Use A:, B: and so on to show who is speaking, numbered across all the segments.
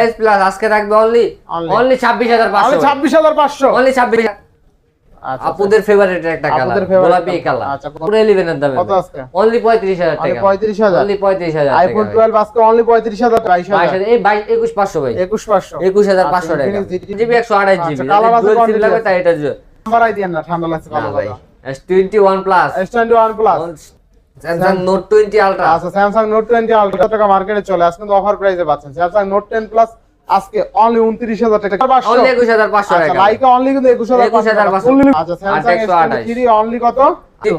A: Size plus আজকে থাকবে only only ছাব্বিশ হাজার
B: তাহলে
A: পাঁচশো
B: ছাব্বিশ হাজার পাঁচশো?
A: অনলি ছাব্বিশ
B: আচ্ছা
A: আপুদের ফেভারিট একটা কালার গোলাপি কালার
B: আচ্ছা,
A: পুরো এলিভেনের দামে
B: কত আজকে?
A: অনলি পঁয়ত্রিশ হাজার
B: অনলি
A: টাকা।
B: পঁয়ত্রিশ হাজার।
A: অনলি পঁয়ত্রিশ হাজার
B: আইফোন
A: টাকা
B: টুয়েলভ আজকে অনলি পঁয়ত্রিশ হাজার বাইশ
A: বাইশ
B: হাজার
A: হাজার এই বাইশ একুশ পাঁচশো ভাই।
B: একুশ পাঁচশো।
A: একুশ হাজার পাঁচশো
B: আচ্ছা,
A: টাকা। জিবি একশো আঠাশ জিবি।
B: আচ্ছা, colour আছে
A: সিম লাগবে তাই এটা
B: ঠান্ডা লাগছে ভালো
A: ভাই।
B: কথা
A: S twenty one Plus
B: S twenty one Plus
A: Samsung Note twenty Ultra
B: আচ্ছা স্যামসাং নোট টোয়েন্টি আলট্রা টাকা মার্কেটে চলে? আসছে কিন্তু অফার প্রাইসে পাচ্ছেন। স্যামসাং নোট টেন প্লাস আজকে অনলি উনত্রিশ হাজার টাকা। পাঁচশো
A: অনলি
B: আচ্ছা
A: টাকা।
B: লাইকা অনলি কিন্তু একুশ হাজার
A: 21,500
B: আচ্ছা স্যামসাং এস
A: 828
B: থ্রি অনলি কত?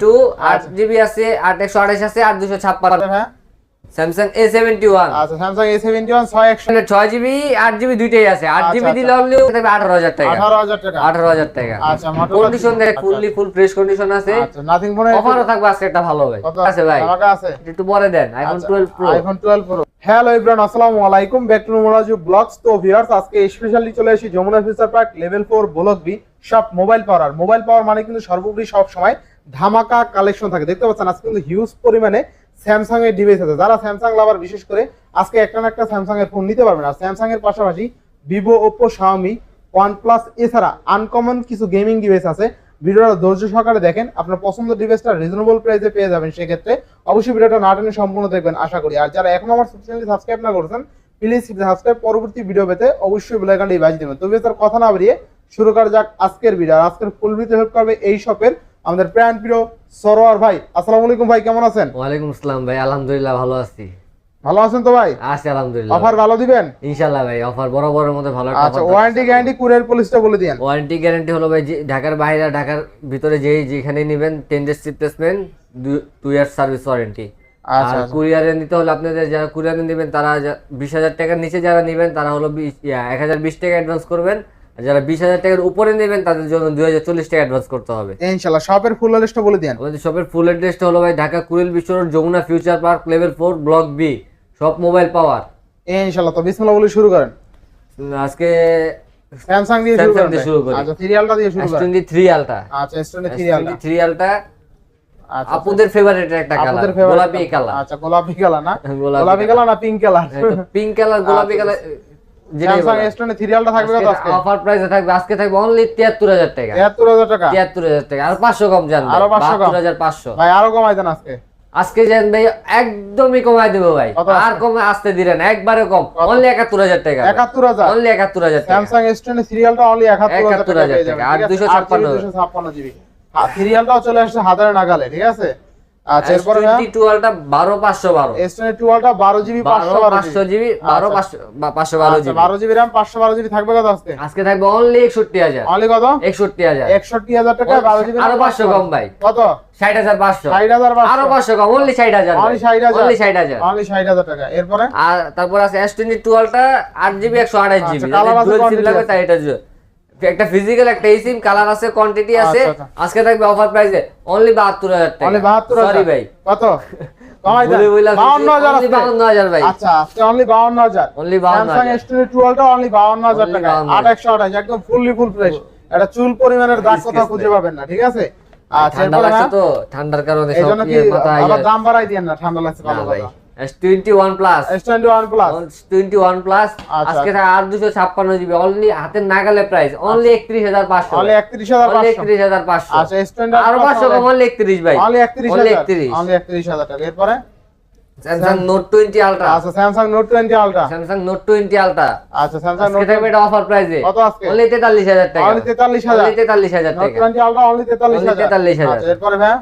A: টু আট
B: আচ্ছা।
A: জিবি আছে আট একশো আঠাশ আছে আর দুশো ছাপ্পান্ন।
B: হ্যাঁ।
A: স্যামসাং এ সেভেন্টি ওয়ান
B: আচ্ছা স্যামসাং এ সেভেন্টি ওয়ান ছয় একশো।
A: ছয় জিবি আট জিবি দুইটাই আছে। আট
B: আচ্ছা,
A: জিবি
B: আচ্ছা।
A: দিলে অনলি থাকবে আঠারো হাজার টাকা।
B: আঠারো হাজার টাকা।
A: আঠারো হাজার টাকা।
B: আচ্ছা,
A: কন্ডিশন দেখ
B: আচ্ছা।
A: ফুললি ফুল ফ্রেশ কন্ডিশন আছে।
B: আচ্ছা নাথিং ফোনে
A: অফারও থাকবে আজকে একটা ভালো
B: কত
A: আছে? ভাই?
B: আছে?
A: একটু পরে দেন iPhone twelve Pro
B: iPhone 12 Pro hello everyone আসসালামু আলাইকুম। ব্যাক টু মোরাজু ব্লগস তো ভিউয়ার্স আজকে স্পেশালি চলে এসেছি Jamuna Future Park level 4 block B সব মোবাইল পাওয়ার মোবাইল পাওয়ার মানে কিন্তু সর্বোপরি সব সময় ধামাকা কালেকশন থাকে। দেখতে পাচ্ছেন আজকে কিন্তু হিউজ পরিমাণে স্যামসাং এর ডিভাইস আছে। যারা স্যামসাং লাভার বিশেষ করে আজকে একটা না একটা স্যামসাং এর ফোন নিতে পারবেন। আর স্যামসাং এর পাশাপাশি ভিভো ওপো শাওমি ওয়ানপ্লাস এছাড়া আনকমন কিছু গেমিং ডিভাইস আছে। ভিডিওটা ধৈর্য সহকারে দেখেন। আপনার পছন্দের ডিভাইসটা রিজনেবল প্রাইসে পেয়ে যাবেন সেক্ষেত্রে। অবশ্যই ভিডিওটা না টেনে সম্পূর্ণ দেখবেন, আশা করি। আর যারা এখন আমার চ্যানেলটি সাবস্ক্রাইব না করেছেন প্লিজ সাবস্ক্রাইব পরবর্তী ভিডিও পেতে অবশ্যই বেল আইকনটি বাজিয়ে দেবেন। তবে তার কথা না বেরিয়ে শুরু করা যাক আজকের ভিডিও আর আজকের ফুল ভিডিও হেল্প করবে এই শপের আমাদের প্রাণ প্রিয় সরোয়ার ভাই আসসালামু আলাইকুম ভাই কেমন আছেন?
A: ওয়ালাইকুম আসসালাম ভাই আলহামদুলিল্লাহ ভালো আছি।
B: ভালো আছেন তো ভাই?
A: আছি আলহামদুলিল্লাহ।
B: অফার ভালো দিবেন?
A: ইনশাল্লাহ ভাই অফার বড় মধ্যে ভালো একটা
B: আচ্ছা ওয়ারেন্টি গ্যারান্টি কুরিয়ার পলিসটা বলে দিয়েন।
A: ওয়ারেন্টি গ্যারান্টি হলো ভাই ঢাকার বাইরে ঢাকার ভিতরে যেই যেখানে নেবেন ten days replacement two year service warranty
B: আচ্ছা,
A: আর
B: আচ্ছা।
A: কুরিয়ারে নিতে হলে আপনাদের যারা কুরিয়ারে নেবেন তারা বিশ হাজার টাকার নিচে যারা নেবেন তারা হলো এক হাজার বিশ টাকা অ্যাডভান্স করবেন। যারা বিশ হাজার টাকার উপরে নেবেন তাদের জন্য দুই হাজার চল্লিশ টাকা অ্যাডভান্স করতে হবে।
B: ইনশাআল্লাহ শপের ফুল লিস্টটা বলে দিয়েন।
A: আমাদের শপের ফুল অ্যাড্রেসটা হলো ভাই Dhaka Kuril Bishwa road Jamuna Future Park level four block B সব মোবাইল পাওয়ার
B: ইনশাআল্লাহ তো বিসমিল্লাহ বলে শুরু করেন।
A: আজকে
B: স্যামসাং দিয়ে শুরু
A: Samsung
B: করেন
A: দিয়ে শুরু করি।
B: আচ্ছা দিয়ে শুরু করেন।
A: টোয়েন্টি থ্রি আলটা
B: আচ্ছা স্টোনে সিরিয়ালটা
A: থ্রি আলটা
B: আচ্ছা
A: আপুদের ফেভারিট একটা কালার গোলাপি কালার
B: আচ্ছা গোলাপি কালার না?
A: গোলাপি
B: গোলাপি কালার না পিঙ্ক কালার
A: পিঙ্ক কালার গোলাপি কালার
B: স্যামসাং স্টোনে সিরিয়ালটা থাকবে কত আজকে
A: অফার প্রাইসে থাকবে আজকে থাকবে অনলি তিয়াত্তর হাজার টাকা।
B: 73000 টাকা?
A: তিয়াত্তর হাজার টাকা। আর পাঁচশো কম জান
B: আরও 500 কম।
A: হাজার পাঁচশো।
B: ভাই আরও কমাই দেন আজকে।
A: আজকে জান ভাই একদমই কমাই দেবো ভাই। আর? কমে আসতে দিলেন একবারে কম। অনলি একাত্তর হাজার টাকা।
B: 71000
A: অনলি একাত্তর হাজার টাকা।
B: স্যামসাং স্টোনে সিরিয়ালটা অনলি 71000 টাকা
A: 71,000 আর
B: ঠিক আছে?
A: 256
B: 256 জিবি। সিরিয়ালটাও চলে আসছে হাজারে নাগালে ঠিক আছে? আচ্ছা এরপরে
A: টোয়েন্টি টুয়েলভটা বারো পাঁচশো বারো।
B: টুয়েলটা 12 জিবি
A: বারো
B: 512
A: পাঁচশো জিবি। বারো। পাঁচশো বা- পাঁচশো বারো জিবি।
B: 12 জিবি RAM 512 জিবি থাকবে কত আজকে?
A: আজকে থাকবে অনলি একষট্টি হাজার।
B: অনলি কত?
A: একষট্টি হাজার।
B: 61000 টাকা 12 জিবি
A: আরও পাঁচশো কম ভাই।
B: কত?
A: ষাট হাজার পাঁচশো।
B: 60500
A: আরও পাঁচশো কম অনলি ষাট হাজার
B: অনলি 60000
A: অনলি ষাট হাজার।
B: অনলি 60000 টাকা। এরপরে?
A: আর তারপর আছে এস টোয়েন্টি টুয়েলভটা আট জিবি একশো আঠাশ জিবি।
B: আচ্ছা, আছে, আছে।
A: তাই এটা একটা ফিজিক্যাল একটা এই সিম কালার আছে কোয়ান্টিটি আছে।
B: আচ্ছা, আচ্ছা।
A: আজকে থাকবে অফার প্রাইসে অনলি বাহাত্তর হাজার টাকা।
B: অনলি 72000
A: সরি ভাই।
B: কত? কমাই দেন।
A: ভুলে
B: 52000
A: অনলি
B: আজকে।
A: বাহান্ন হাজার ভাই।
B: আচ্ছা আজকে অনলি 52000
A: অনলি বাহান্ন
B: স্যামসাং
A: হাজার
B: S22 টুয়েলভটা অনলি 52000 টাকা
A: 52,000
B: 828 একদম ফুললি ফুল ফ্রেশ এটা চুল পরিমাণের দাগ
A: কথা
B: খুঁজে পাবেন না ঠিক আছে? আচ্ছা
A: ঠান্ডা লাগছে তো। ঠান্ডার কারণে সব ইয়ে মাথা
B: আবার দাম বাড়াই দিয়েন না ঠান্ডা লাগছে ভালো
A: ভাই।
B: কথা
A: S twenty one Plus
B: S21 Plus
A: twenty one Plus
B: আচ্ছা।
A: আজকে আর দুশো ছাপ্পান্ন জিবি। অনলি হাতের নাগালে প্রাইস অনলি একত্রিশ হাজার পাঁচশো।
B: অনলি 31500
A: একত্রিশ হাজার পাঁচশো।
B: আচ্ছা S21
A: আরও পাঁচশো কম অনলি একত্রিশ ভাই।
B: অনলি 31000
A: অনলি একত্রিশ।
B: অনলি 31000 টাকা। এরপরে? আচ্ছা Samsung Note 20 Ultra
A: Samsung Note twenty Ultra
B: আচ্ছা স্যামসাং
A: আজকে
B: নোট
A: এটা অফার প্রাইসে
B: কত আজকে?
A: অনলি তেতাল্লিশ হাজার টাকা।
B: অনলি 43000
A: অনলি তেতাল্লিশ হাজার
B: নোট 20 আলট্রা অনলি 43000
A: Only 43,000
B: আচ্ছা এরপরে ভাই?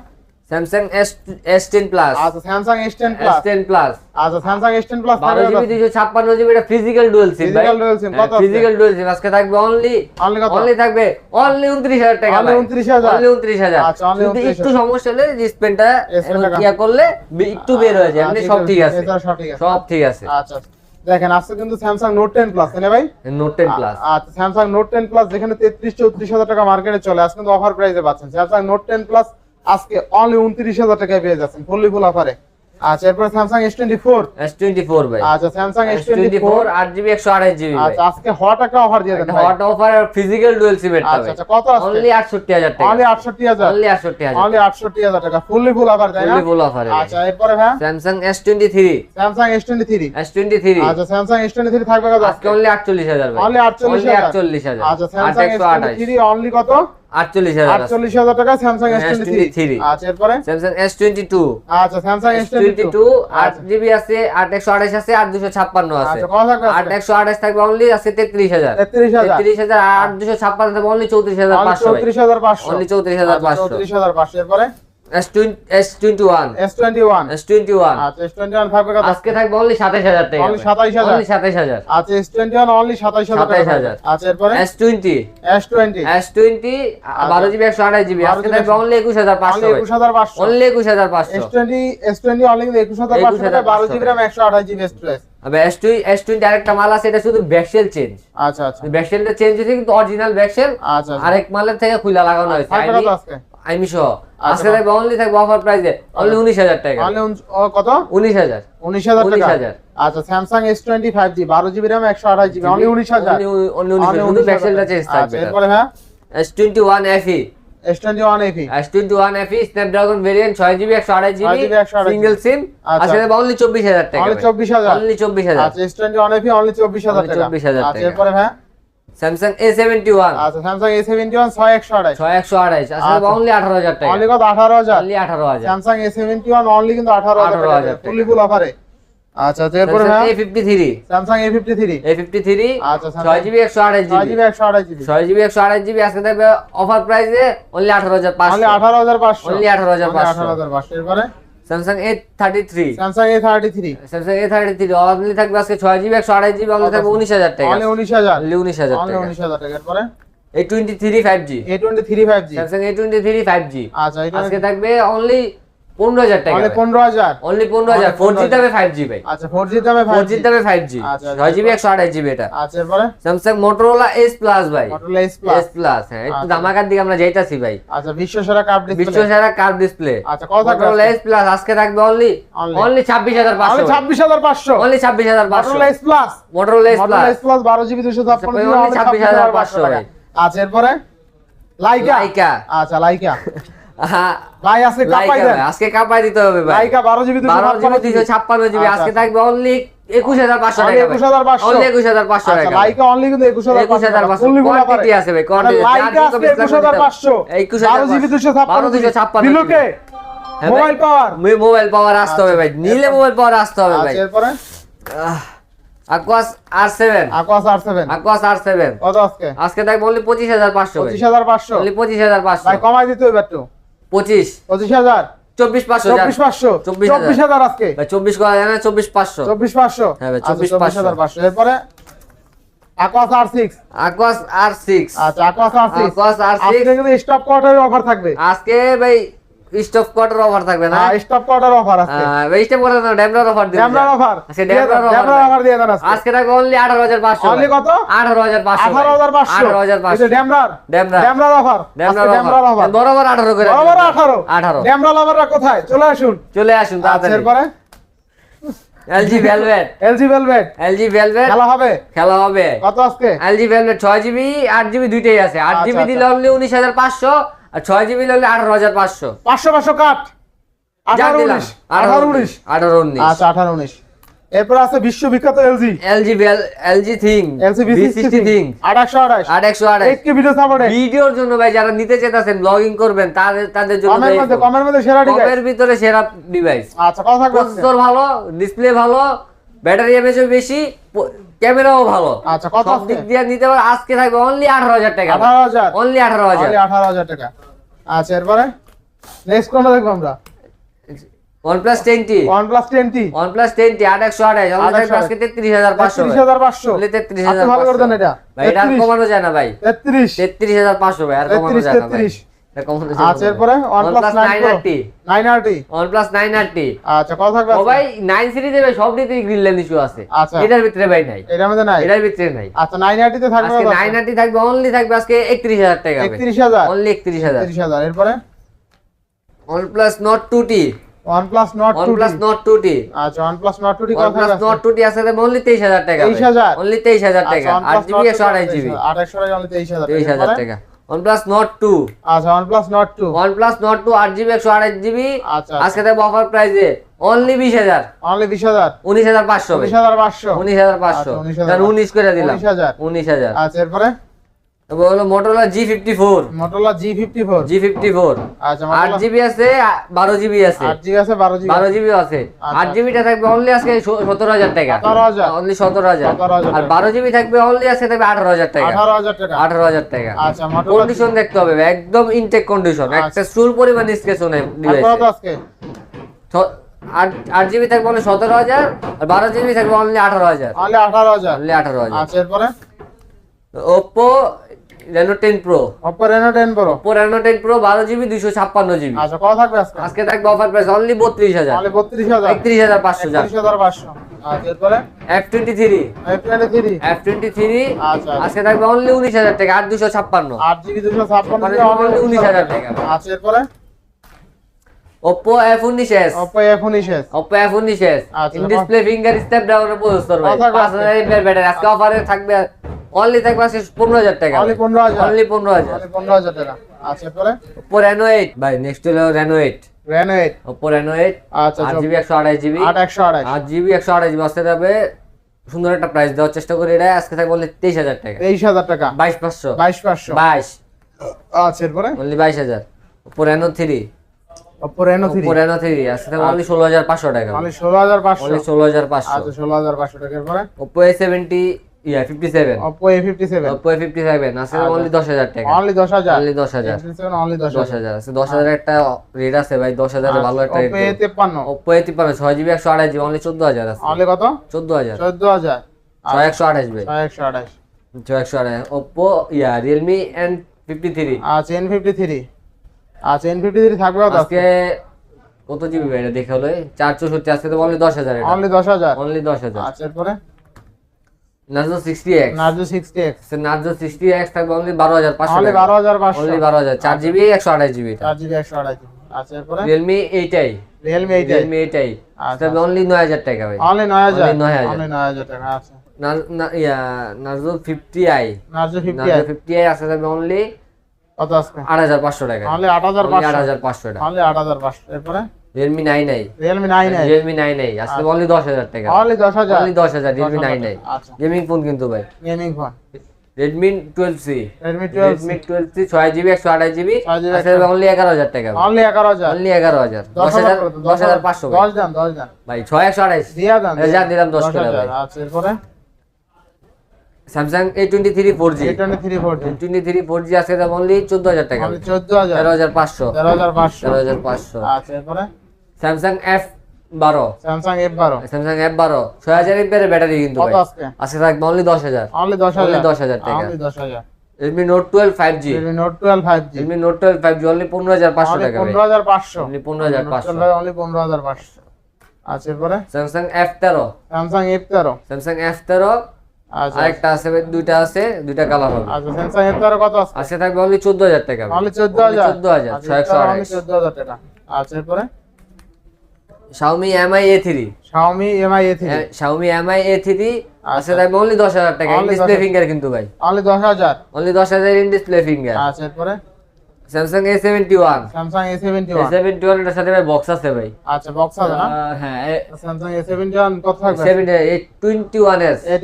A: Samsung S S ten Plus
B: আচ্ছা Samsung S10
A: S
B: Plus
A: ten Plus
B: আচ্ছা স্যামসাং S10 প্লাস
A: বারো জিবি দুইশো ছাপ্পান্ন জিবি এটা ফিজিক্যাল ডুয়েল সিম
B: কত আজকে?
A: ফিজিক্যাল ডুয়েল সিম আজকে থাকবে অনলি
B: অনলি কত?
A: অনলি থাকবে অনলি টাকা
B: Only 29,000
A: অনলি
B: আচ্ছা, 29,000
A: একটু সমস্যা হলে ডিসপ্লেটা ইয়া করলে একটু বের হয়ে যায়। এমনি
B: আচ্ছা,
A: সব ঠিক আছে।
B: সব ঠিক আছে।
A: সব ঠিক আছে।
B: আচ্ছা দেখেন আজকে কিন্তু স্যামসাং নোট টেন প্লাস তাই না ভাই?
A: নোট টেন প্লাস
B: আচ্ছা স্যামসাং নোট টেন প্লাস যেখানে তেত্রিশ চৌত্রিশ হাজার টাকা মার্কেটে চলে আজকে কিন্তু অফার প্রাইসে পাচ্ছেন। স্যামসাং নোট টেন প্লাস আজকে অনলি উনত্রিশ হাজার টাকায় পেয়ে যাচ্ছেন ফুললি ফুল অফারে আচ্ছা এরপর Samsung S twenty four
A: S twenty four ভাই।
B: আচ্ছা স্যামসাং এস
A: টোয়েন্টি ফোর আট জিবি একশো আঠাশ জিবি
B: আচ্ছা আজকে হট একটা অফার দিয়ে দেন
A: hot offer physical dual SIM এটা
B: আচ্ছা আচ্ছা কত আছে
A: অনলি আটষট্টি হাজার টাকা।
B: অনলি আটষট্টি হাজার।
A: অনলি আটষট্টি হাজার
B: অনলি আটষট্টি হাজার টাকা। ফুললি ফুল অফার তাই না?
A: ফুললি ফুল অফার
B: আচ্ছা এরপরে হ্যাঁ
A: Samsung S twenty three
B: Samsung S twenty three
A: S twenty three
B: আচ্ছা স্যামসাং এস টোয়েন্টি থ্রি থাকবে কত?
A: আজকে অনলি আটচল্লিশ হাজার
B: অনলি আটচল্লিশ হাজার।
A: আটচল্লিশ হাজার।
B: আচ্ছা Samsung S twenty three only কত?
A: আটচল্লিশ হাজার
B: টাকা স্যামসাং এস টোয়েন্টি থ্রি আচ্ছা এরপরে?
A: স্যামসাং এস টোয়েন্টি টু
B: আচ্ছা Samsung S
A: twenty
B: twenty
A: two আট জিবি আছে আট একশো আঠাশ আছে আট দুশো ছাপ্পান্ন আছে।
B: আচ্ছা
A: আট একশো আঠাশ থাকবে অনলি আছে তেত্রিশ হাজার।
B: তেত্রিশ হাজার।
A: তেত্রিশ হাজার আট দুশো ছাপ্পান্ন থাকবে অনলি চৌত্রিশ হাজার পাঁচশো।
B: চৌত্রিশ হাজার পাঁচশো।
A: অনলি চৌত্রিশ হাজার পাঁচশো।
B: চৌত্রিশ হাজার পাঁচশো। এরপরে?
A: S twenty S twenty one
B: S twenty one
A: S twenty one
B: আচ্ছা এস টোয়েন্টি ওয়ান থাকবে কত?
A: আজকে থাকবে অনলি সাতাশ হাজার টাকা
B: Only 27,000
A: অনলি সাতাশ হাজার।
B: আচ্ছা এস টোয়েন্টি ওয়ান অনলি সাতাইশ হাজার টাকা
A: 27,000
B: আচ্ছা এরপরে?
A: S twenty
B: S twenty
A: S twenty বারো জিবি একশো আঠাশ জিবি।
B: 12
A: আজকে থাকবে অনলি একুশ হাজার পাঁচশো
B: অনলি একুশ হাজার পাঁচশো।
A: অনলি একুশ হাজার পাঁচশো।
B: S twenty S twenty only একুশ হাজার পাঁচশো টাকা বারো
A: 21,500
B: জিবি র্যাম একশো আঠাশ জিবি স্টোরেজ
A: টোয়েন্টি আরেকটা মাল আছে এটা শুধু ব্যাকসেল চেঞ্জ
B: আচ্ছা আচ্ছা।
A: ব্যাকসেলটা চেঞ্জ হয়েছে কিন্তু অরিজিনাল ব্যাকসেল
B: আচ্ছা আচ্ছা।
A: আরেক মালের থেকে খুলে লাগানো হয়েছে। আইমি সহ
B: আচ্ছা,
A: আজকে থাকবে অনলি থাকবে অফার প্রাইসে অনলি উনিশ হাজার টাকা।
B: অনলি কত?
A: উনিশ হাজার।
B: উনিশ হাজার টাকা?
A: 19,000
B: আচ্ছা Samsung S twenty five G বারো জিবি র্যাম একশো আঠাশ জিবি অনলি উনিশ হাজার?
A: অনলি উনিশ হাজার। চেঞ্জ থাকবে।
B: আচ্ছা এরপরে হ্যাঁ?
A: S twenty one FE
B: S twenty one FE
A: S twenty one FE Snapdragon variant ছয় জিবি একশো আঠাশ জিবি
B: 6GB, 128
A: সিঙ্গেল সিম
B: আচ্ছা।
A: অনলি চব্বিশ হাজার টাকা।
B: অনলি চব্বিশ হাজার?
A: অনলি চব্বিশ হাজার।
B: আচ্ছা S twenty one FE only চব্বিশ হাজার টাকা।
A: 24,000
B: আচ্ছা
A: টাকা।
B: এরপরে হ্যাঁ?
A: স্যামসাং এ সেভেন্টি ওয়ান
B: আচ্ছা স্যামসাং এ সেভেন্টি ওয়ান ছয় একশো আঠাশ
A: ছয় একশো আঠাশ আজকে
B: আচ্ছা।
A: অনলি আঠারো হাজার টাকা।
B: অনলি কত? আঠারো হাজার?
A: অনলি আঠারো হাজার।
B: Samsung A seventy one only কিন্তু আঠারো হাজার
A: 18,000
B: টাকা। ফুলি ফুল অফারে আচ্ছা এরপরে হ্যাঁ
A: A fifty three
B: Samsung A fifty three
A: A fifty three
B: আচ্ছা, Samsung-
A: ছয় জিবি একশো আঠাশ
B: ছয়
A: জিবি
B: জিবি একশো আঠাশ জিবি।
A: ছয় জিবি একশো আঠাশ জিবি আজকে থাকবে অফার প্রাইসে অনলি আঠারো হাজার
B: অনলি
A: পাঁচশো
B: আঠারো হাজার পাঁচশো।
A: Only 18,500
B: আঠারো হাজার পাঁচশো। এরপরে?
A: Samsung A thirty three
B: Samsung A thirty three
A: Samsung A thirty three only থাকবে আজকে ছয় জিবি একশো আঠাশ জিবি অনলি থাকবে উনিশ হাজার টাকা।
B: উনিশ হাজার।
A: উনিশ হাজার টাকা।
B: উনিশ হাজার টাকা। এরপরে?
A: A twenty three five G
B: A twenty three five G
A: Samsung A twenty three five G
B: আচ্ছা
A: আজকে থাকবে অনলি পনেরো হাজার টাকা
B: পনেরো হাজার?
A: অনলি পনেরো হাজার। ফোর জি দামে ফাইভ জি ভাই।
B: আচ্ছা ফোর জি দামে
A: ফোর জি দামে ফাইভ জি ছয় জিবি একশো আঠাশ জিবি এটা।
B: আচ্ছা এরপরে?
A: স্যামসাং মোটরোলা এস প্লাস ভাই।
B: এস প্লাস
A: হ্যাঁ একটু। দিকে আমরা যাইতাছি ভাই।
B: আচ্ছা বিশ্ব সেরা
A: বিশ্ব
B: ডিসপ্লে
A: সেরা কার ডিসপ্লে
B: আচ্ছা কত
A: মোটরোলা এস প্লাস আজকে থাকবে অনলি অনলি ছাব্বিশ হাজার পাঁচশো
B: ছাব্বিশ হাজার পাঁচশো।
A: অনলি ছাব্বিশ হাজার পাঁচশো।
B: Motorola S Plus
A: Motorola S Plus
B: Plus বারো জিবি দুশো
A: 26,500
B: টাকা।
A: ভাই।
B: আচ্ছা এরপরে? লাইকা
A: লাইকা
B: আচ্ছা লাইকা ভাই আজকে কাপাই দেন।
A: আজকে কাপাই দিতে হবে ভাই।
B: লাইকা বারো জিবি দুশো
A: বারো জিবি দুইশো ছাপ্পান্ন জিবি
B: আচ্ছা,
A: আজকে
B: আচ্ছা।
A: থাকবে অনলি একুশ হাজার পাঁচশো
B: Only
A: টাকা
B: 21,500
A: অনলি
B: আচ্ছা
A: টাকা
B: লাইকা অনলি কিন্তু
A: কোয়ান্টিটি আছে ভাই কোয়ান্টিটি
B: লাইকা আজকে GB. Mobile Power.
A: Mobile Power আসতে হবে ভাই। নিলে মোবাইল পাওয়ার আসতে হবে ভাই।
B: আচ্ছা এরপরে
A: আকুয়াস
B: আকোয়াস
A: আকুয়াস
B: কত আজকে?
A: আজকে থাকবে অনলি পঁচিশ হাজার পাঁচশো
B: পঁচিশ হাজার পাঁচশো।
A: পঁচিশ হাজার পাঁচশো।
B: ভাই কমাই দিতে হবে একটু।
A: পঁচিশ।
B: পঁচিশ হাজার।
A: চব্বিশ পাঁচশো
B: চব্বিশ পাঁচশো।
A: চব্বিশ
B: চব্বিশ হাজার আজকে।
A: চব্বিশ করা যায় না চব্বিশ পাঁচশো।
B: চব্বিশ পাঁচশো।
A: হ্যাঁ
B: আচ্ছা,
A: 24,500
B: হাজার পাঁচশো। এরপরে Aquos R six
A: Aquos R six
B: আচ্ছা Aquos R six
A: Aquos R
B: আজকে
A: সিক্স
B: কিন্তু স্টপ কোয়ার্টারের অফার থাকবে।
A: আজকে ভাই স্টপ কোয়ার্টার অফার থাকবে না?
B: স্টপ কোয়ার্টার অফার আছে।
A: ভাই স্টপ কোয়ার্টার না ড্যামরার অফার দিবে
B: ড্যামরার অফার
A: ড্যামরার
B: ড্যামরার
A: অফার
B: অফার দিয়ে। দেন আজকে।
A: থাকবে অনলি আঠারো হাজার পাঁচশো
B: Only কত?
A: আঠারো হাজার পাঁচশো
B: আঠারো হাজার পাঁচশো।
A: আঠারো হাজার পাঁচশো।
B: ড্যামরার
A: ড্যামরার
B: ড্যামরার অফার
A: ড্যামরার অফার বরাবর আঠারো করে
B: বরাবর আঠারো।
A: আঠারো।
B: ড্যামরার অফাররা কোথায়? চলে আসুন।
A: চলে আসুন
B: আচ্ছা
A: তাড়াতাড়ি।
B: এরপরে?
A: LG Velvet
B: LG Velvet
A: LG Velvet
B: খেলা হবে?
A: খেলা হবে।
B: কত আজকে?
A: এলজি ভেলভেট ছয় জিবি আট জিবি দুইটাই আছে। আট
B: আচ্ছা,
A: জিবি
B: আচ্ছা।
A: দিলে অনলি উনিশ হাজার পাঁচশো। আর ছয় জিবি দিলে আঠারো হাজার পাঁচশো।
B: পাঁচশো পাঁচশো আঠারো উনিশ আঠারো উনিশ।
A: আঠারো উনিশ।
B: আচ্ছা আঠারো উনিশ। এরপর আছে বিশ্ববিখ্যাত LG.
A: LG LG thing
B: LC B sixty
A: thing.
B: আঠাশশো আঠাশ
A: আট একশো আঠাশ
B: এইট কে ভিডিও সাপোর্টে
A: ভিডিওর জন্য ভাই যারা নিতে চেতেছেন ব্লগিং করবেন তাদের তাদের জন্য
B: কমের মধ্যে কমের মধ্যে সেরা ডিভাইস
A: কমের ভিতরে সেরা ডিভাইস
B: আচ্ছা কথা
A: প্রসেসর ভালো ডিসপ্লে ভালো ব্যাটারি এমএচও বেশি ক্যামেরাও ভালো।
B: আচ্ছা কত
A: দিক দিয়ে নিতে পারে আজকে থাকবে অনলি আঠারো হাজার টাকা।
B: আঠারো হাজার?
A: অনলি আঠারো হাজার।
B: Only আঠারো হাজার টাকা। আচ্ছা এরপরে? নেক্সট কোনটা দেখব আমরা?
A: টি আট একশো আঠাশ। অনলি থাকবে
B: 828
A: আজকে তেত্রিশ হাজার পাঁচশো।
B: তেত্রিশ হাজার পাঁচশো।
A: অনলি তেত্রিশ
B: আপনি
A: হাজার
B: ভালো করে দেন এটা।
A: ভাই এটা কমানো যায় না ভাই।
B: তেত্রিশ।
A: তেত্রিশ হাজার পাঁচশো ভাই আর কমানো যায় না ভাই।
B: তেত্রিশ।
A: এটা কমানো
B: আচ্ছা এরপরে
A: RT
B: nine
A: one Plus nine RT
B: আচ্ছা কত থাকবে
A: ও ভাই নাইন সিরিজে ভাই সব গ্রিল ইস্যু আছে।
B: আচ্ছা।
A: এটার ভিতরে ভাই নাই।
B: এটার মধ্যে নাই?
A: এটার ভিতরে নাই।
B: আচ্ছা থাকবে
A: আজকে থাকবে অনলি থাকবে আজকে টাকা
B: একত্রিশ হাজার?
A: অনলি একত্রিশ হাজার।
B: একত্রিশ হাজার। এরপরে?
A: One Plus Nord two T
B: OnePlus Nord 2T
A: OnePlus Nord 2T
B: আচ্ছা OnePlus Nord 2T কত
A: OnePlus Nord 2T আছে দাম only 23000 টাকা
B: 23,000
A: only 23000
B: আচ্ছা,
A: টাকা 8GB
B: Nord 2T
A: 128GB
B: 2800 টাকা only 23000
A: 23000 টাকা। OnePlus Nord 2
B: আচ্ছা OnePlus Nord 2
A: OnePlus Nord 2 8GB 128GB
B: আচ্ছা
A: আজকে দেব অফার প্রাইসে only 20000
B: অনলি 20000
A: 19500 ভাই
B: 19500
A: 19500
B: আচ্ছা, 19,500
A: তার 19 করে দিলাম
B: 19000
A: 19000
B: আচ্ছা এরপরে
A: তারপর হলো Motorola G54
B: Motorola G54
A: G54
B: আচ্ছা
A: 8
B: Motorola
A: জিবি আছে 12 জিবি আছে।
B: 8 GB আছে 12 GB
A: 12 জিবি আছে।
B: আচ্ছা,
A: 8 জিবিটা থাকবে অনলি আজকে 17000 টাকা। অনলি 17000
B: 17,000
A: আর 12 জিবি থাকবে অনলি আজকে থাকবে 18000 টাকা।
B: 18000 টাকা।
A: 18000 টাকা।
B: আচ্ছা
A: কন্ডিশন দেখতে হবে একদম ইনটেক কন্ডিশন
B: আচ্ছা।
A: একটা চুল পরিমাণ স্কেচ নেই আট আট জিবি থাকবে অনলি সতেরো হাজার আর বারো জিবি থাকবে অনলি আঠারো হাজার।
B: অনলি 18000
A: অনলি আঠারো হাজার।
B: আচ্ছা এরপরে?
A: Oppo Reno ten Pro
B: Oppo Reno 10 Pro
A: Oppo Reno ten Pro বারো জিবি দুইশো ছাপ্পান্ন জিবি
B: আচ্ছা কত থাকবে আজকে?
A: আজকে থাকবে অফার প্রাইস অনলি বত্রিশ হাজার।
B: অনলি 32000
A: একত্রিশ হাজার পাঁচশো। যা
B: 31500 আচ্ছা এরপরে?
A: F twenty three
B: F23
A: F twenty three
B: আচ্ছা।
A: আজকে থাকবে অনলি উনিশ হাজার টাকা আট দুশো ছাপ্পান্ন
B: 8 জিবি 256
A: মানে
B: GB
A: only 19,000 টাকা।
B: আচ্ছা এরপরে? Oppo F19s
A: ওপ্পো এফ উনিশ এস
B: আচ্ছা,
A: ইন ডিসপ্লে ফিঙ্গার স্ন্যাপ ড্রাগনের প্রসেসর ভাই।
B: কথা
A: পাঁচ
B: বলছে।
A: হাজার এমএর ব্যাটারি আজকে অফারে থাকবে অনলি থাকবে আজকে পনেরো হাজার টাকা
B: অনলি 15000
A: অনলি পনেরো হাজার।
B: অনলি 15000 টাকা। আচ্ছা এরপরে?
A: ওপ্পো রেনো এইট ভাই নেক্সট হলো Reno eight
B: Reno 8
A: Oppo Reno eight
B: আচ্ছা
A: আট জিবি একশো আঠাশ জিবি
B: 8128
A: আট জিবি একশো আঠাশ জিবি আসতে যাবে সুন্দর একটা প্রাইস দেওয়ার চেষ্টা করি এটা। আজকে থাকবে অনলি তেইশ হাজার টাকা।
B: 23000 টাকা।
A: বাইশ পাঁচশো।
B: 22500
A: বাইশ।
B: আচ্ছা এরপরে?
A: অনলি বাইশ হাজার। Oppo Reno three
B: Oppo Reno 3
A: Oppo Reno three আজকে থাকবে অনলি ষোলো হাজার পাঁচশো টাকা।
B: অনলি 16500
A: অনলি ষোলো হাজার পাঁচশো।
B: আচ্ছা 16500 টাকা এরপরে
A: Oppo A seventy yeah fifty seven
B: Oppo A57
A: Oppo A fifty seven আজকে অনলি দশ হাজার টাকা।
B: অনলি 10000
A: অনলি দশ হাজার।
B: A57 অনলি 10000
A: দশ হাজার। আছে দশ হাজার একটা রেট আছে ভাই দশ হাজারে ভালো একটা রেট
B: Oppo A53
A: ওপ্পো এ তিপ্পান্ন ছয় জিবি একশো আঠাশ জিবি অনলি চোদ্দ হাজার আছে।
B: অনলি কত?
A: চোদ্দ হাজার।
B: 14000
A: ছয় একশো আঠাশ ভাই।
B: 6128
A: ছয় একশো আঠাশ Oppo yeah Realme N fifty three
B: আচ্ছা N53 N53 থাকবে কত?
A: আজকে কত জিবি এটা দেখে হলো? চার চৌষট্টি আজকে তো অনলি দশ হাজার
B: অনলি 10000
A: অনলি দশ হাজার।
B: আচ্ছা এরপরে?
A: Narzo sixty X
B: Narzo 60X
A: Narzo sixty X থাকবে অনলি বারো হাজার পাঁচশো
B: অনলি 12500
A: অনলি বারো হাজার। চার জিবি একশো আঠাশ জিবি এটা।
B: 4GB 128 আচ্ছা এরপরে?
A: রিয়েলমি এইটাই
B: Realme 8
A: রিয়েলমি এইটাই
B: আচ্ছা।
A: অনলি নয় হাজার টাকা ভাই।
B: অনলি 9000
A: Only 9,000
B: অনলি 9000 টাকা আচ্ছা।
A: না- না- Narzo fifty I Narzo fifty I আছে অনলি আট হাজার পাঁচশো টাকা। আট
B: 8500
A: হাজার পাঁচশো টাকা।
B: অনলি 8500 এরপরে?
A: Realme nine I
B: Realme 9
A: Realme nine I আসলে অনলি দশ হাজার টাকা।
B: অনলি 10000
A: অনলি দশ হাজার রিয়েলমি নাইন আই
B: আচ্ছা।
A: গেমিং ফোন কিন্তু ভাই।
B: Gaming phone
A: Redmi twelve C Redmi twelve C ছয় জিবি একশো আঠাশ জিবি
B: 6GB
A: আসলে অনলি এগারো হাজার টাকা
B: অনলি 11000
A: অনলি এগারো হাজার। দশ হাজার দশ হাজার পাঁচশো।
B: 10 দাম 10 দাম
A: ভাই ছয় একশো আঠাইশ
B: দিয়া
A: এ দিলাম 10 করে
B: 10,000
A: ভাই।
B: আচ্ছা এরপরে?
A: Samsung A twenty three four G
B: A23 4G
A: twenty three four G আছে দাম অনলি চোদ্দ হাজার টাকা।
B: অনলি 14000
A: তেরো হাজার পাঁচশো। তেরো হাজার পাঁচশো।
B: আচ্ছা এরপরে?
A: স্যামসাং এফ বারো।
B: Samsung F12
A: স্যামসাং এফ বারো। ছয় হাজার ব্যাটারি কিন্তু
B: আজকে?
A: থাকবে অনলি দশ হাজার।
B: অনলি
A: অনলি
B: 10000
A: দশ হাজার টাকা।
B: Only 10000
A: Redmi Note twelve five G
B: Note 12 5G
A: Redmi Note twelve five G only পনেরো হাজার পাঁচশো টাকা ভাই।
B: 15500
A: অনলি পনেরো হাজার পাঁচশো।
B: অনলি 15500 আচ্ছা এরপরে?
A: স্যামসাং এফ তেরো।
B: Samsung F13
A: স্যামসাং এফ তেরো।
B: আচ্ছা
A: আরেকটা আছে দুইটা আছে দুইটা কালার হবে।
B: আচ্ছা Samsung F13 কত আছে?
A: আজকে থাকবে অনলি চোদ্দ হাজার টাকা
B: অনলি 14000
A: চোদ্দ হাজার
B: আচ্ছা,
A: ছয় একশো
B: F13
A: আঠাশ
B: অনলি 14000 টাকা। আচ্ছা এরপরে? Xiaomi Mi A3
A: Xiaomi Mi A three
B: আচ্ছা।
A: আজকে থাকবে অনলি দশ হাজার টাকা।
B: Only
A: ডিসপ্লে
B: 10,000
A: ফিঙ্গার কিন্তু ভাই।
B: অনলি 10000
A: অনলি দশ হাজার ইন ডিসপ্লে ফিঙ্গার
B: আচ্ছা এরপরে?
A: Samsung A seventy one
B: Samsung
A: A
B: A71
A: seventy one এটার সাথে ভাই বক্স আছে ভাই।
B: আচ্ছা বক্স আছে না?
A: হ্যাঁ
B: Samsung A71 কত থাকবে?
A: Seventy A twenty one S A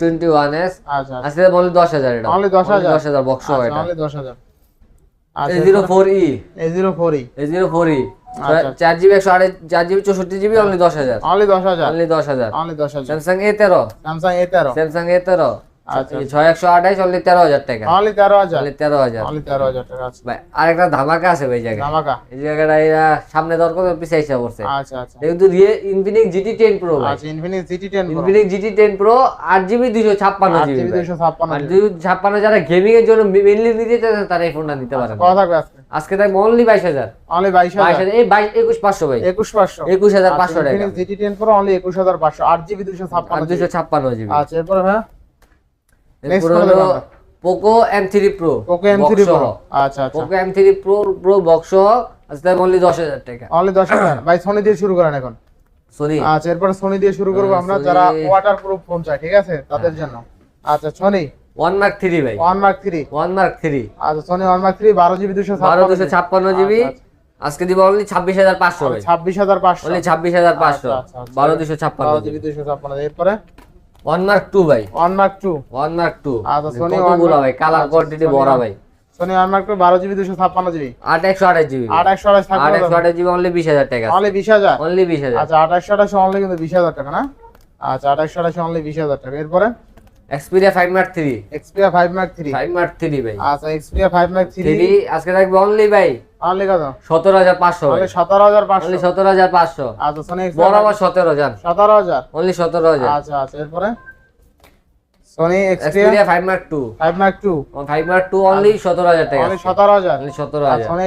A: twenty one S
B: আচ্ছা
A: আজকে অনলি দশ হাজার এটা।
B: Only 10,000
A: দশ হাজার বক্স
B: আচ্ছা
A: এটা।
B: অনলি 10000
A: এ
B: আচ্ছা
A: zero four E
B: A04e
A: A zero four E
B: আচ্ছা।
A: চার জিবি একশো আড়াই চার জিবি চৌষট্টি জিবি অনলি দশ হাজার।
B: অনলি 10000
A: অনলি দশ হাজার।
B: অনলি 10000
A: স্যামসাং এ তেরো
B: Samsung A13
A: স্যামসাং এ তেরো
B: আচ্ছা
A: ছয় একশো আঠাইশ অনলি তেরো হাজার টাকা।
B: অনলি 13000
A: অনলি তেরো হাজার।
B: অনলি 13000 টাকা আছে
A: ভাই আরেকটা ধামাকা আছে ভাই জায়গায়।
B: ধামাকা?
A: এই জায়গাটা এরা সামনে দর করে পিছিয়ে এসে পড়ছে
B: আচ্ছা। আচ্ছা
A: কিন্তু ইনফিনিক্স জিটি টেন প্রো
B: আচ্ছা Infinix GT10 Pro
A: Infinix GT ten pro আট জিবি দুইশো ছাপ্পান্ন জিবি
B: GB 256
A: আর ছাপ্পান্ন যারা গেমিং এর জন্য মেনলি নিতে তারা এই ফোনটা নিতে পারে
B: থাকবে আজকে?
A: থাকবে অনলি বাইশ হাজার।
B: অনলি
A: বাইশ হাজার? এই বাইশ একুশ পাঁচশো ভাই।
B: 21500
A: একুশ হাজার পাঁচশো টাকা।
B: GT10 Pro অনলি 21500 8 GB
A: আর
B: 256
A: দুইশো ছাপ্পান্ন জিবি
B: আচ্ছা এরপরে Next
A: এরপরে
B: phone
A: হলো
B: দেখাবো।
A: Poco M three pro
B: Poco M3 Pro আচ্ছা আচ্ছা।
A: Poco M three pro pro box সহ অনলি দশ হাজার টাকা।
B: অনলি দশ হাজার ভাই সোনি দিয়ে শুরু করেন এখন।
A: সোনি
B: আচ্ছা এরপরে সোনি দিয়ে শুরু করব
A: হ্যাঁ,
B: আমরা। যারা ওয়াটার প্রুফ ফোন চাই ঠিক আছে? তাদের জন্য। আচ্ছা সোনি
A: ওয়ান মার্ক থ্রি ভাই।
B: One mark three
A: one mark three
B: আচ্ছা সোনি ওয়ান মার্ক থ্রি বারো জিবি দুশো
A: বারো দুশো ছাপ্পান্ন জিবি। আজকে দিব অনলি ছাব্বিশ হাজার পাঁচশো
B: ছাব্বিশ হাজার পাঁচশো।
A: অনলি ছাব্বিশ হাজার পাঁচশো।
B: আচ্ছা, আচ্ছা, আচ্ছা।
A: বারো দুশো ছাপ্পান্ন
B: জিবি। দুশো ছাপ্পান্ন। এরপরে?
A: ওয়ান মার্ক টু ভাই।
B: One mark two
A: one mark two
B: আচ্ছা, Sony
A: কতগুলো ভাই কালার
B: আচ্ছা,
A: কোয়ান্টিটি বড় ভাই।
B: সোনি ওয়ান মার্ক টু বারো জিবি দুশো ছাপ্পান্ন জিবি।
A: আট একশো আঠাশ জিবি।
B: আট একশো আঠাশ
A: আট একশো আঠাশ জিবি অনলি বিশ হাজার টাকা
B: অনলি বিশ হাজার?
A: অনলি বিশ হাজার।
B: আচ্ছা আঠাশশো আঠাশশো অনলি কিন্তু বিশ হাজার টাকা না? আচ্ছা আঠাশশো আঠাশশো অনলি বিশ হাজার টাকা। এরপরে?
A: Xperia five mark three
B: Xperia five mark three
A: five mark three ভাই।
B: আচ্ছা Xperia five mark three
A: three আজকে থাকবে অনলি ভাই।
B: অনলি কত আচ্ছা সোনি
A: বরাবর
B: আচ্ছা আচ্ছা এরপরে? Sony
A: Xperia mark
B: mark
A: only টাকা
B: সোনি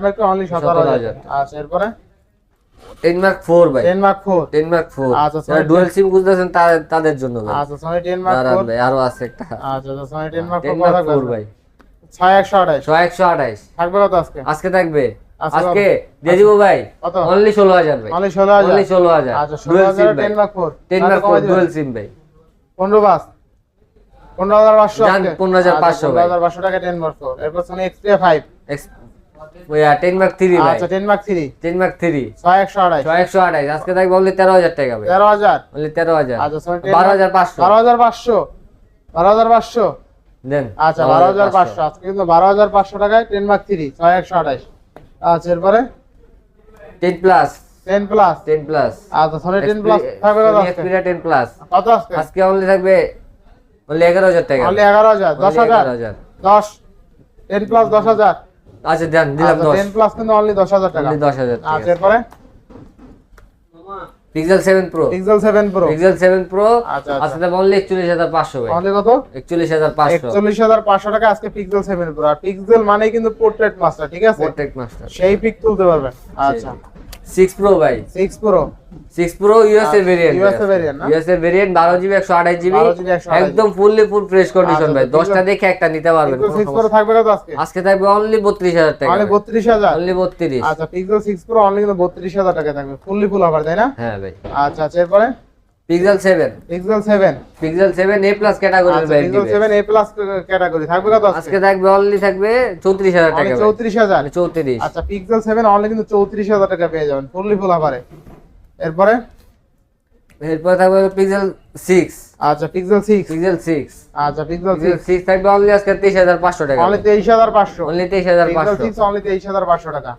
B: মার্ক টু অনলি সতেরো
A: 17,000
B: হাজার। আচ্ছা এরপরে?
A: টেন মার্ক ফোর ভাই।
B: Ten mark four
A: ten mark four
B: আচ্ছা,
A: যারা
B: sorry,
A: সিম খুঁজতেছেন তাদের জন্য
B: আচ্ছা সোনি মার্ক
A: আরও আছে একটা।
B: আচ্ছা সোনি মার্ক
A: ভাই।
B: থাকবে কত আজকে?
A: আজকে থাকবে?
B: আজকে
A: আজকে দিয়ে দিব ভাই। অনলি ষোলো হাজার ভাই।
B: অনলি ষোলো হাজার?
A: অনলি ষোলো হাজার।
B: আচ্ছা ten four
A: ten four dual SIM ভাই।
B: পনেরো পাঁচ। পনেরো হাজার পাঁচশো
A: যান,
B: আজকে।
A: 15,500
B: আচ্ছা, পনেরো হাজার পাঁচশো টাকা টেন মার্ক ফোর এরপর Sony five
A: ten mark three
B: আচ্ছা ten mark three
A: ten mark three
B: ছয় একশো
A: ছয় একশো আজকে থাকবে অনলি তেরো হাজার টাকা
B: তেরো হাজার।
A: অনলি তেরো হাজার।
B: আচ্ছা
A: বারো হাজার পাঁচশো।
B: বারো হাজার পাঁচশো। বারো হাজার পাঁচশো।
A: দেন
B: আচ্ছা বারো হাজার পাঁচশো। আজকে কিন্তু বারো হাজার পাঁচশো টাকায় টেন মার্ক থ্রি ছয় একশো আঠাশ। আচ্ছা এরপরে?
A: Ten plus
B: ten plus
A: ten plus
B: আচ্ছা সোনি টেন প্লাস থাকবে আজকে?
A: টেন প্লাস
B: কত আজকে?
A: আজকে অনলি থাকবে অনলি এগারো হাজার টাকা।
B: অনলি এগারো হাজার দশ হাজার? দশ। টেন প্লাস দশ হাজার?
A: আচ্ছা দেন দিলাম দশ।
B: টেন প্লাস কিন্তু অনলি দশ হাজার টাকা।
A: অনলি দশ হাজার
B: আচ্ছা এরপরে?
A: Pixel 7 pro
B: Pixel 7 pro
A: Pixel 7 pro
B: আচ্ছা, আচ্ছা।
A: থাকবে অনলি একচল্লিশ হাজার পাঁচশো ভাই।
B: অনলি কত?
A: একচল্লিশ হাজার পাঁচশো।
B: একচল্লিশ হাজার পাঁচশো টাকা আজকে পিক্সেল 7 প্রো আর পিক্সেল মানে কিন্তু পোর্ট্রেট মাস্টার ঠিক আছে?
A: পোর্ট্রেট মাস্টার
B: সেই পিক তুলতে পারবেন। আচ্ছা।
A: সিক্স প্রো ভাই।
B: Six pro
A: six pro US
B: আচ্ছা,
A: ভেরিয়েন্ট
B: USA variant না?
A: USA ভেরিয়েন্ট বারো জিবি একশো আঠাশ জিবি
B: 12 GB 128
A: একদম ফুললি ফুল ফ্রেশ কন্ডিশন ভাই। দশটা দেখে একটা নিতে পারবেন
B: সিক্স প্রো থাকবে কত আজকে?
A: আজকে থাকবে অনলি বত্রিশ হাজার টাকা
B: মানে বত্রিশ হাজার?
A: অনলি বত্রিশ।
B: আচ্ছা পিক্সেল সিক্স প্রো অনলি কিন্তু বত্রিশ হাজার টাকা থাকবে। ফুললি ফুল আবার তাই না?
A: হ্যাঁ ভাই।
B: আচ্ছা আচ্ছা এরপরে?
A: Pixel seven
B: Pixel seven
A: Pixel seven A plus ক্যাটাগরির ভাই
B: Pixel seven A plus category থাকবে কত আজকে?
A: আজকে থাকবে অনলি থাকবে চৌত্রিশ হাজার টাকা ভাই।
B: চৌত্রিশ হাজার?
A: মানে চৌত্রিশ।
B: আচ্ছা পিক্সেল সেভেন অনলি কিন্তু চৌত্রিশ হাজার টাকা পেয়ে যাবেন। ফুললি ফুল অফারে এরপরে?
A: এরপর থাকবে পিক্সেল সিক্স
B: আচ্ছা পিক্সেল সিক্স
A: পিক্সেল সিক্স
B: আচ্ছা পিক্সেল
A: পিক্সেল
B: সিক্স
A: সিক্স থাকবে অনলি আজকে তেইশ হাজার পাঁচশো টাকা
B: অনলি তেইশ হাজার পাঁচশো।
A: অনলি তেইশ হাজার
B: পিক্সেল
A: পাঁচশো
B: সিক্স অনলি তেইশ হাজার পাঁচশো টাকা।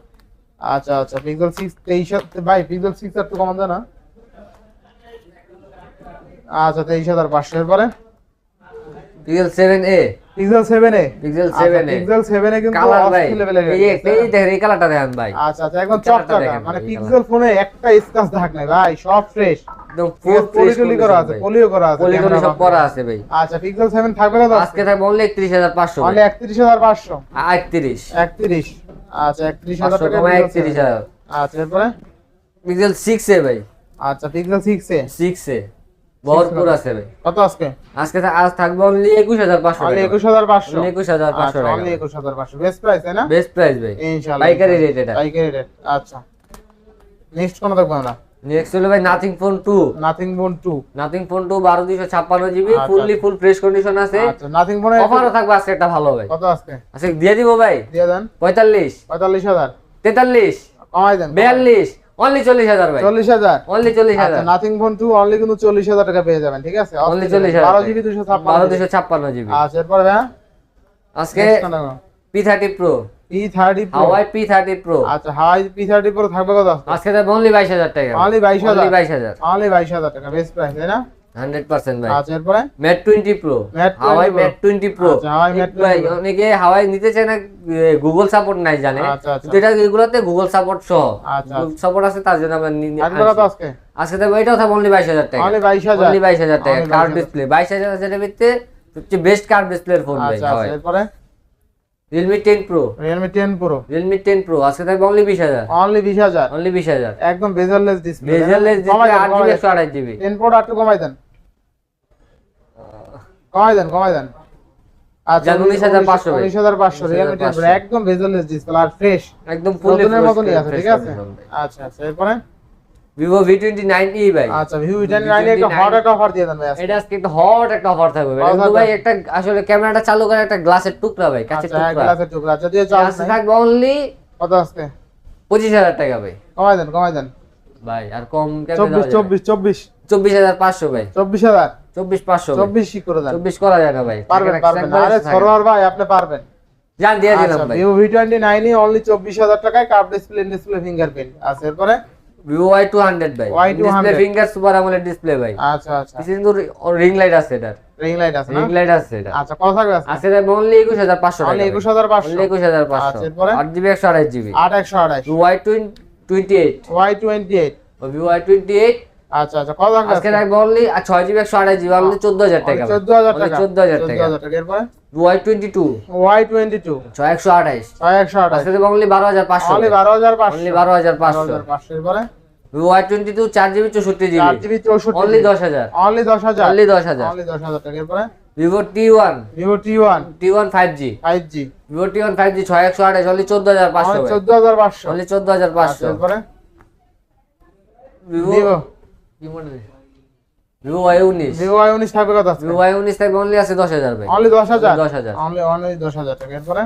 B: আচ্ছা আচ্ছা পিক্সেল সিক্স তেইশ হাজার- ভাই পিক্সেল সিক্স একটু কমান যায় না। আচ্ছা তেইশ হাজার পাঁচশো এরপরে?
A: Pixel seven A
B: Pixel seven A
A: Pixel seven A
B: Pixel seven A কিন্তু
A: কালার ভাই। এই দেখেন এই কালারটা দেখেন ভাই।
B: আচ্ছা আচ্ছা একদম চকচকা। মানে পিক্সেল ফোনে একটা স্ক্র্যাচ দাগ নাই ভাই সব ফ্রেশ
A: একদম ফুল
B: পলি করা আছে পলিও করা আছে ক্যামেরা
A: সব। করা আছে। ভাই।
B: আচ্ছা পিক্সেল সেভেন থাকবে কত?
A: আজকে থাকবে অনলি একত্রিশ হাজার পাঁচশো
B: অনলি একত্রিশ হাজার পাঁচশো?
A: আটত্রিশ
B: একত্রিশ। আচ্ছা একত্রিশ হাজার
A: পাঁচশো
B: টাকা
A: কমায় একত্রিশ হাজার।
B: আচ্ছা এরপরে?
A: পিক্সেল সিক্স এ ভাই।
B: আচ্ছা Pixel six A
A: six A ভরপুর আছে ভাই।
B: কত আজকে?
A: আজকে আজ থাকবে অনলি একুশ হাজার পাঁচশো
B: অনলি
A: টাকা।
B: একুশ হাজার পাঁচশো?
A: অনলি একুশ হাজার পাঁচশো
B: আচ্ছা
A: টাকা।
B: অনলি একুশ হাজার পাঁচশো। বেস্ট প্রাইস তাই না?
A: বেস্ট প্রাইস ভাই।
B: ইনশাআল্লাহ
A: পাইকারি রেট এটা।
B: পাইকারি রেট আচ্ছা। নেক্সট কোন দেখব আমরা?
A: নেক্সট হলো ভাই Nothing phone two
B: Nothing phone two
A: Nothing phone two বারো দুইশো ছাপ্পান্ন GB fully full fresh condition আছে।
B: আচ্ছা নাথিং বোন
A: অফারও থাকবে আজকে একটা ভালো ভাই।
B: কত আজকে?
A: আজকে দিয়ে দিব ভাই।
B: দিয়ে দেন।
A: পঁয়তাল্লিশ।
B: পঁয়তাল্লিশ হাজার।
A: তেতাল্লিশ।
B: কমাই দেন।
A: বিয়াল্লিশ। অনলি চল্লিশ হাজার ভাই।
B: চল্লিশ হাজার?
A: অনলি চল্লিশ
B: আচ্ছা
A: হাজার
B: নাথিং ফোন অনলি কিন্তু টাকা পেয়ে যাবেন ঠিক আছে?
A: অনলি
B: জিবি দুশো
A: বারো
B: ছাপ্পান্ন
A: দুশো ছাপ্পান্ন জিবি।
B: আচ্ছা এরপরে হ্যাঁ
A: আজকে P thirty pro
B: P thirty
A: Huawei P thirty pro
B: আচ্ছা প্রো থাকবে কত? আজকে
A: অনলি বাইশ হাজার টাকা।
B: অনলি 22,000
A: অনলি বাইশ হাজার।
B: অনলি বাইশ হাজার টাকা বেস্ট প্রাইস তাই না?
A: হান্ড্রেড পার্সেন্ট ভাই।
B: আচ্ছা এরপরে?
A: Mate twenty pro
B: Mate 20
A: Huawei
B: Pro।
A: Mate twenty pro
B: আচ্ছা, Huawei Mate 20
A: ভাই
B: Pro।
A: অনেকে হাওয়াই নিতে চায় না গুগল সাপোর্ট নাই জানে।
B: আচ্ছা, আচ্ছা।
A: এটা এগুলোতে গুগল সাপোর্ট সহ। সাপোর্ট আছে তার জন্য আমরা নি- নি-
B: থাকবে কত
A: আনছি।
B: আজকে?
A: আজকে থাকবে এটাও থাকবে অনলি টাকা।
B: অনলি বাইশ হাজার।
A: অনলি বাইশ হাজার টাকা কার্ড ডিসপ্লে বাইশ হাজার ভিত্তিতে সবচেয়ে বেস্ট কার্ড ডিসপ্লের ফোন ভাই
B: আচ্ছা আচ্ছা এরপরে?
A: Realme ten pro
B: Realme ten pro
A: Realme ten pro আজকে থাকবে অনলি বিশ হাজার।
B: অনলি বিশ হাজার?
A: অনলি বিশ হাজার।
B: একদম বেজারলেস ডিসপ্লে
A: বেজারলেস ডিসপ্লে আট জিবি একশো আঠাশ জিবি
B: টেন প্রোটা একটু কমাই দেন। কমাই দেন কমাই দেন? আচ্ছা
A: যান 19,500 ভাই।
B: 19500 Realme 10 Pro,
A: 19,500
B: একদম বেজলেস ডিসপ্লে আর ফ্রেশ।
A: একদম ফুললি
B: নতুনের মতনই আছে ঠিক আছে? আচ্ছা আচ্ছা এরপরে?
A: Vivo V twenty nine E ভাই।
B: আচ্ছা লাইনে একটা হট একটা অফার দিয়ে দেন ভাই
A: এটা আজকে একটা হট একটা অফার থাকবে ভাই। কিন্তু ভাই একটা আসলে ক্যামেরাটা চালু করে একটা গ্লাসের টুকরা ভাই কাছের
B: আচ্ছা
A: টুকরা।
B: গ্লাসের টুকরা। চার্জ
A: থাকবে অনলি
B: কত
A: পঁচিশ হাজার টাকা ভাই।
B: কমাই দেন কমাই দেন।
A: ভাই আর কম
B: চব্বিশ চব্বিশ চব্বিশ।
A: চব্বিশ হাজার পাঁচশো ভাই।
B: চব্বিশ হাজার?
A: চব্বিশ পাঁচশো
B: চব্বিশ করে দেন।
A: চব্বিশ করা যায় না ভাই।
B: পারবেন পারবেন আরে সরোয়ার ভাই আপনি পারবেন।
A: যান দিয়ে দিলাম ভাই।
B: Vivo V twenty nine only চব্বিশ হাজার টাকায় কার্ভ ডিসপ্লে ডিসপ্লে ফিঙ্গারপ্রিন্ট আচ্ছা এরপরে?
A: ভিভো ওয়াই টু হান্ড্রেড ভাই।
B: Y200
A: ডিসপ্লে ফিঙ্গার সুপার আমলের ডিসপ্লে ভাই।
B: আচ্ছা আচ্ছা।
A: কিন্তু রিং লাইট আছে এটার।
B: রিং লাইট আছে
A: রিং লাইট আছে এটা।
B: আচ্ছা কত থাকবে আজকে?
A: আজকে অনলি একুশ হাজার পাঁচশো
B: অনলি একুশ হাজার পাঁচশো।
A: অনলি একুশ হাজার পাঁচশো।
B: আচ্ছা, এরপরে?
A: আট জিবি একশো আঠাশ জিবি
B: আট একশো আঠাশ
A: Y twenty eight
B: Y twenty eight
A: Vivo Y twenty eight
B: আচ্ছা আচ্ছা কত থাকবে
A: আজকে থাকবে অনলি আর ছয় জিবি একশো আঠাশ জিবি অনলি চোদ্দ হাজার টাকা।
B: চোদ্দ হাজার টাকা।
A: চোদ্দ হাজার টাকা।
B: চোদ্দ হাজার টাকা। এরপরে?
A: ওয়াই টোয়েন্টি টু
B: ওয়াই
A: ছয় একশো আঠাশ
B: ছয় একশো আঠাশ
A: আজকে থাকবে অনলি বারো হাজার পাঁচশো।
B: অনলি বারো হাজার পাঁচশো।
A: অনলি বারো হাজার
B: বারো
A: পাঁচশো
B: হাজার পাঁচশো। এরপরে?
A: ভিভো ওয়াই টোয়েন্টি টু চার জিবি চৌষট্টি
B: চার
A: জিবি
B: জিবি চৌষট্টি
A: অনলি দশ হাজার।
B: অনলি দশ হাজার।
A: অনলি দশ হাজার।
B: অনলি দশ হাজার টাকা। এরপরে?
A: One five G
B: five G
A: Vivo five G ছয় একশো আঠাশ অনলি চোদ্দ হাজার পাঁচশো।
B: অনলি চোদ্দ হাজার পাঁচশো।
A: অনলি চোদ্দ হাজার
B: আচ্ছা,
A: পাঁচশো
B: এরপরে
A: ভিভো
B: ভিভো
A: কি মডেল ভিভো ওয়াই উনিশ।
B: ভিভো ওয়াই উনিশ থাকবে কত আছে
A: ভিভো ওয়াই উনিশ থাকবে অনলি আছে দশ হাজার ভাই।
B: অনলি দশ হাজার?
A: দশ হাজার।
B: অনলি অনলি দশ হাজার টাকা। এরপরে?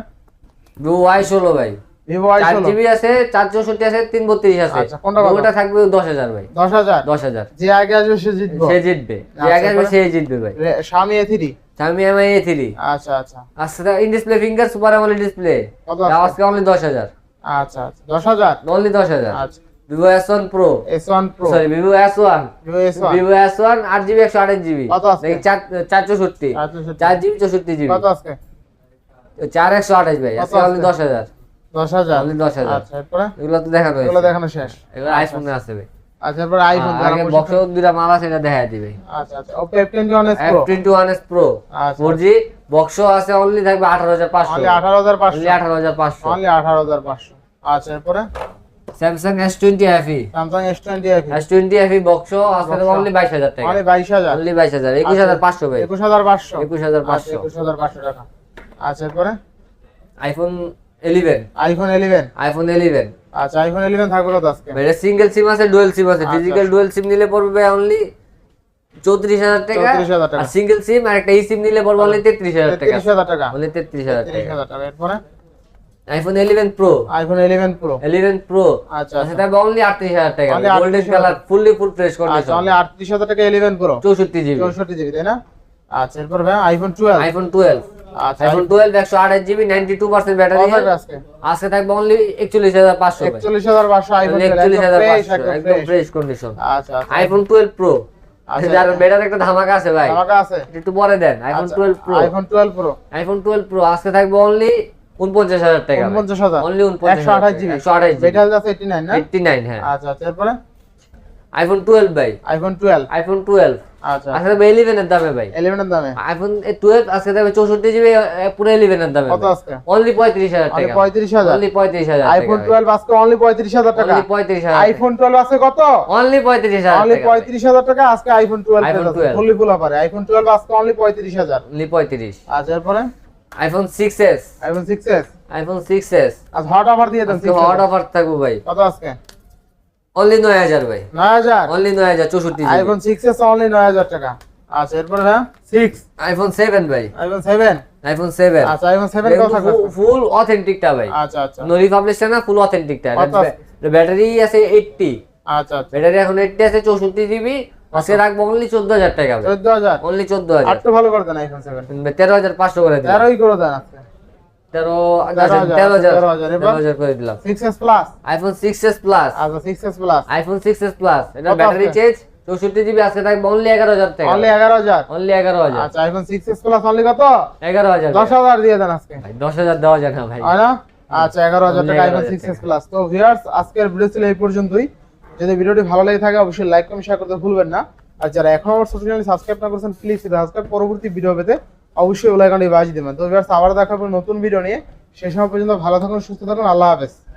A: ভিভো ওয়াই ষোলো ভাই।
B: ভিভো ওয়াই ষোলো।
A: জিবি আছে চার চৌষট্টি আছে তিন বত্রিশ আছে।
B: কোনটা কত?
A: ওটা থাকবে দশ হাজার ভাই।
B: দশ হাজার?
A: দশ হাজার।
B: যে আগে আসবে সে জিতবো।
A: সে জিতবে। যে আগে আসবে সে জিতবে ভাই।
B: স্বামী A three
A: MI A three
B: আচ্ছা আচ্ছা।
A: ইন ডিসপ্লে ফিঙ্গার সুপার আমলের ডিসপ্লে আজকে অনলি দশ হাজার।
B: আচ্ছা আচ্ছা। দশ হাজার?
A: অনলি দশ হাজার।
B: আচ্ছা।
A: One pro
B: S one pro
A: sorry Vivo S one আট জিবি একশো আঠাশ জিবি
B: কত আছে?
A: দেখি চার চার চৌষট্টি চার জিবি চৌষট্টি জিবি
B: কত আজকে
A: চার একশো আঠাশ ভাই
B: কত
A: আজকে অনলি
B: আছে?
A: দশ হাজার।
B: দশ হাজার?
A: অনলি দশ হাজার।
B: আচ্ছা এরপরে?
A: এগুলো তো দেখানো
B: এগুলো দেখানো শেষ।
A: এগুলো আইফোনে আছে ভাই।
B: আচ্ছা এরপরে আইফোন
A: আগে বক্স দুটা মাল আছে এটা দেখা দিবে।
B: আচ্ছা আচ্ছা। ওপো ওয়ান এস প্রো আচ্ছা।
A: ফোর জি বক্স আছে অনলি থাকবে আঠারো হাজার পাঁচশো।
B: অনলি আঠারো হাজার পাঁচশো।
A: অনলি আঠারো হাজার পাঁচশো।
B: অনলি আঠারো হাজার পাঁচশো। আচ্ছা এরপরে?
A: Samsung S twenty FE
B: Samsung S twenty F
A: S twenty FE box আছে অনলি বাইশ হাজার টাকা।
B: অনলি বাইশ হাজার।
A: অনলি বাইশ হাজার একুশ হাজার পাঁচশো ভাই।
B: একুশ হাজার পাঁচশো।
A: একুশ হাজার
B: আচ্ছা
A: পাঁচশো
B: একুশ হাজার পাঁচশো টাকা। আচ্ছা এরপরে?
A: IPhone eleven
B: iPhone eleven
A: iPhone eleven
B: আচ্ছা আইফোন ইলেভেন থাকবে কত আজকে?
A: এটা সিঙ্গেল সিম আছে ডুয়েল সিম আছে। ফিজিক্যাল ডুয়েল সিম নিলে পড়বে অনলি চৌত্রিশ হাজার টাকা।
B: 34,000 টাকা।
A: আর সিঙ্গেল সিম আর একটা ই সিম নিলে পড়বে অনলি তেত্রিশ হাজার টাকা।
B: তিরিশ হাজার টাকা।
A: অনলি তেত্রিশ হাজার টাকা।
B: এরপরে?
A: IPhone eleven pro
B: iPhone eleven pro
A: eleven pro
B: আচ্ছা
A: সেটা অনলি আটত্রিশ হাজার টাকা।
B: Only
A: golden colour fully full fresh
B: আচ্ছা
A: কন্ডিশন
B: অনলি আটত্রিশ হাজার টাকা ইলেভেন প্রো
A: চৌষট্টি জিবি
B: চৌষট্টি জিবি তাই না? আচ্ছা এরপর ভাই আইফোন টুয়েলভ
A: আইফোন টুয়েলভ
B: আচ্ছা
A: আইফোন টুয়েলভ একশো আঠাশ GB ninety two percent battery
B: কত আজকে?
A: আজকে থাকবে অনলি একচল্লিশ হাজার পাঁচশো
B: একচল্লিশ হাজার পাঁচশো আইফোন
A: একচল্লিশ হাজার
B: ফ্রেশ
A: পাঁচশো
B: একদম
A: একদম
B: ফ্রেশ
A: কন্ডিশন
B: আচ্ছা আচ্ছা
A: আইফোন টুয়েলভ প্রো
B: আচ্ছা।
A: যার বেটার একটা ধামাকা আছে ভাই।
B: আমাকে আছে।
A: একটু পরে দেন iPhone twelve pro
B: iPhone twelve pro
A: iPhone twelve pro আজকে থাকবে অনলি উনপঞ্চাশ হাজার টাকা
B: উনপঞ্চাশ হাজার।
A: অনলি উনপঞ্চাশ
B: আঠাশ জিবি।
A: একশো আঠাশ জিবি।
B: বেটার আছে এইটি নাইন
A: নাইন হ্যাঁ।
B: আচ্ছা আচ্ছা এরপরে?
A: আইফোন টুয়েলভ ভাই।
B: আইফোন টুয়েলভ
A: আইফোন টুয়েলভ
B: আচ্ছা।
A: আজকে থাকবে ইলেভেনের দামে ভাই।
B: ইলেভেনের দামে?
A: আইফোন টুয়েলভ আজকে থাকবে চৌষট্টি জিবি পুরো ইলেভেনের দামে
B: কত আজকে?
A: অনলি পঁয়ত্রিশ হাজার টাকা
B: পঁয়ত্রিশ হাজার?
A: অনলি পঁয়ত্রিশ হাজার
B: আইফোন টুয়েলভ আজকে অনলি পঁয়ত্রিশ হাজার টাকা?
A: অনলি পঁয়ত্রিশ হাজার
B: আইফোন টুয়েলভ আছে কত?
A: অনলি পঁয়ত্রিশ হাজার
B: অনলি পঁয়ত্রিশ হাজার টাকা আজকে আইফোন টুয়েলভ
A: 12
B: ফুললি ফুল অফারে। আইফোন টুয়েলভ আজকে অনলি পঁয়ত্রিশ হাজার।
A: অনলি পঁয়ত্রিশ।
B: আচ্ছা এরপরে?
A: IPhone six S
B: iPhone six S
A: iPhone six S
B: আজ হট অফার দিয়ে দেন
A: হট অফার থাকব ভাই।
B: কত আজকে?
A: অনলি নয় হাজার ভাই।
B: নয় হাজার?
A: অনলি নয় হাজার চৌষট্টি
B: আইফোন সিক্স এস অনলি নয় হাজার টাকা। আচ্ছা এরপর হ্যাঁ সিক্স
A: আইফোন সেভেন ভাই।
B: আইফোন সেভেন
A: আইফোন সেভেন
B: আচ্ছা আইফোন সেভেন কত থাকবে
A: ফুল অথেন্টিকটা ভাই।
B: আচ্ছা আচ্ছা।
A: নরি পাবলিশটা না ফুল অথেন্টিকটা ব্যাটারি আছে? এইটটি
B: আচ্ছা আচ্ছা।
A: ব্যাটারি এখন এইটটি আছে চৌষট্টি জিবি আজকে রাখব অনলি চোদ্দ হাজার টাকা
B: চোদ্দ হাজার
A: অনলি চোদ্দ হাজার
B: আটটু ভালো করে দেন আইফোন সেভেন
A: তেরো হাজার পাঁচশো করে
B: তেরোই করে দেন আজকে?
A: তেরো
B: হাজার
A: করে দিলাম।
B: প্লাস
A: আইফোন প্লাস
B: আচ্ছা প্লাস
A: আইফোন প্লাস এটা ব্যাটারি চেঞ্জ চৌষট্টি জিবি আজকে থাকবে অনলি এগারো হাজার টাকা
B: অনলি আচ্ছা আইফোন প্লাস অনলি কত? দিয়ে দেন আজকে।
A: ভাই, দশ হাজার দেওয়া যায় না ভাই।
B: না? আচ্ছা টাকা আইফোন
A: 11,000
B: এস প্লাস তো ভিউয়ার্স আজকের ভিডিও ছিল এই পর্যন্তই। যদি ভিডিওটি ভালো লেগে থাকে, অবশ্যই লাইক কমেন্ট শেয়ার করতে ভুলবেন না। আর যারা এখন আমার সোশ্যাল চ্যানেল সাবস্ক্রাইব না করেছেন প্লিজ সাবস্ক্রাইব পরবর্তী ভিডিও পেতে অবশ্যই ওলাইকানটি বাজিয়ে দেবেন। তো এবার আবার দেখা হবে নতুন ভিডিও নিয়ে। সেই সময় পর্যন্ত ভালো থাকুন, সুস্থ থাকুন, আল্লাহ হাফেজ।